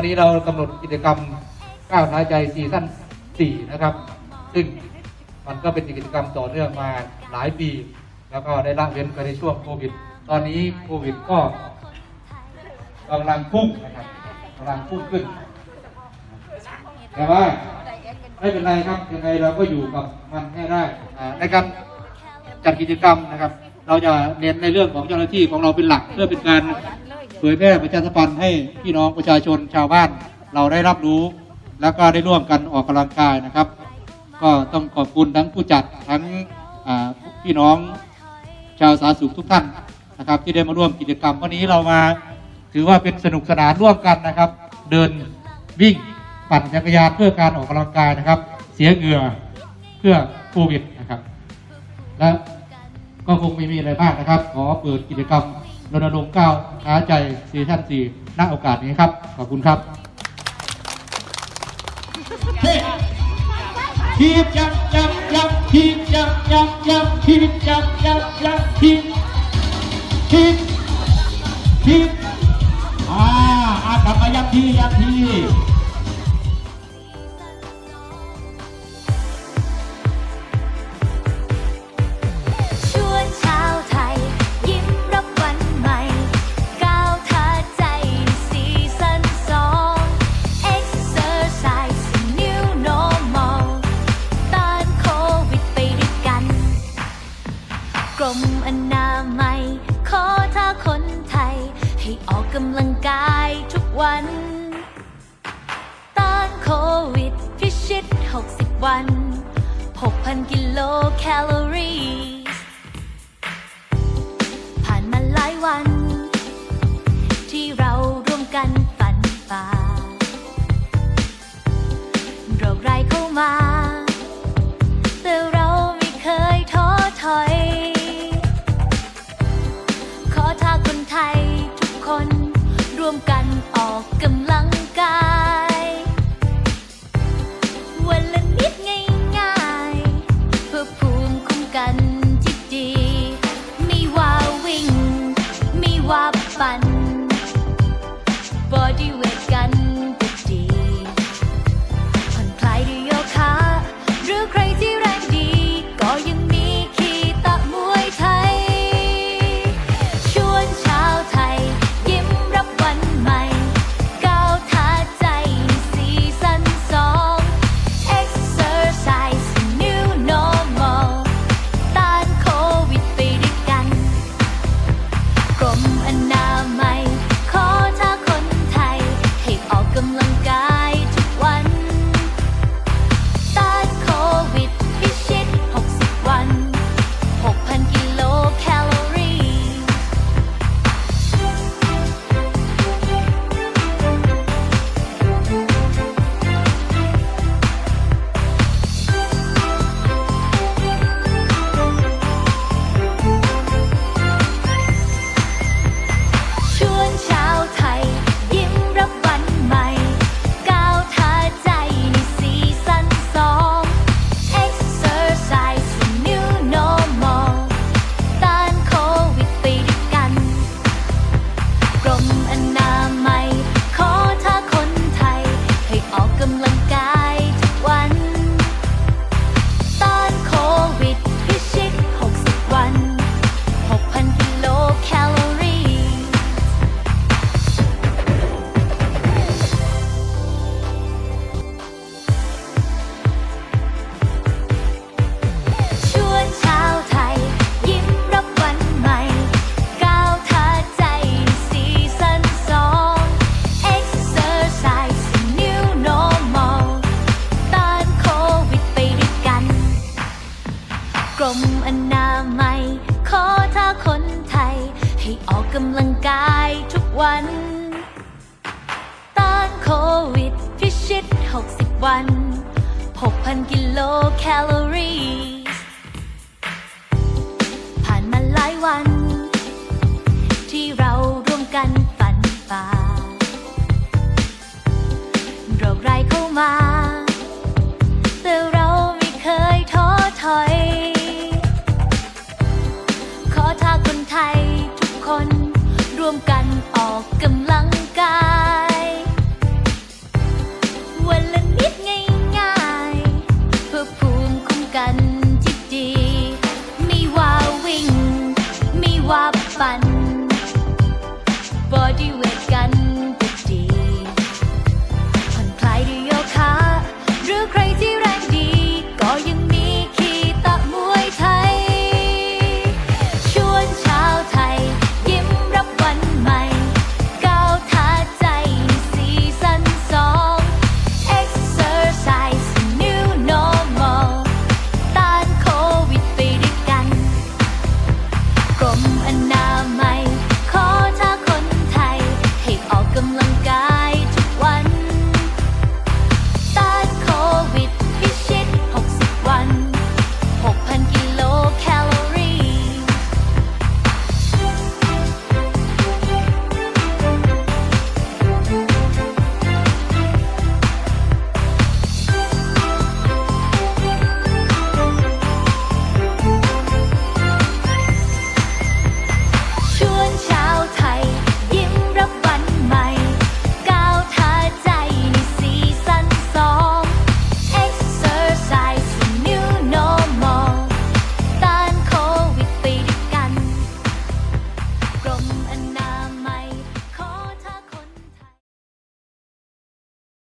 วันนี้เรากำหนดกิจกรรมก้าวท้าใจซีซั่น4นะครับ ซึ่งมันก็เป็นกิจกรรมต่อเนื่องมาหลายปี แล้วก็ได้ละเว้นไปในช่วงโควิด ตอนนี้โควิดก็กำลังพุ่งนะครับกำลังพุ่งขึ้น แต่ว่าไม่เป็นไรครับยังไงเราก็อยู่กับมันให้ได้ในการจัดกิจกรรมนะครับ เราจะเน้นในเรื่องของเจ้าหน้าที่ของเราเป็นหลักเพื่อเป็นการ เผยแพร่ประชาสัมพันธ์ให้พี่น้องประชาชนชาวบ้านเราได้รับรู้ แล้วก็ได้ร่วมกันออกกำลังกายนะครับ ก็ต้องขอบคุณทั้งผู้จัดทั้งพี่น้องชาวสาธารณสุขทุกท่านนะครับ ที่ได้มาร่วมกิจกรรมวันนี้เรามาถือว่าเป็นสนุกสนานร่วมกันนะครับ เดินวิ่งปั่นจักรยานเพื่อการออกกำลังกายนะครับ เสียเหงื่อเพื่อโควิดนะครับ และก็คงไม่มีอะไรมากนะครับ ขอเปิดกิจกรรม รณรงค์ก้าวท้าใจซีซั่น4ณโอกาสนี้ครับ ขอบคุณครับทีบยับยับยับทีบยับยับยับทีบยับยับยับทีบทีบทีบอ่าอ่ากลับมายับทียับที วัน 6,000 กิโลแคลอรี่ ผ่านมาหลายวัน ที่เราร่วมกันฝันฝ่าโรคร้ายเข้ามา แต่เราไม่เคยท้อถอย ขอท้าคนไทยทุกคนร่วมกันออกกำลัง กัน กายทุกวัน ต้านโควิดพิชิต 60 วัน 6,000 กิโลแคลอรี่ ผ่านมาหลายวัน ที่เราร่วมกันฝันฝ่าโรคร้ายเข้ามา แต่เราไม่เคยท้อถอย ขอท้าคนไทยทุกคน ร่วมกันออกกำลังกาย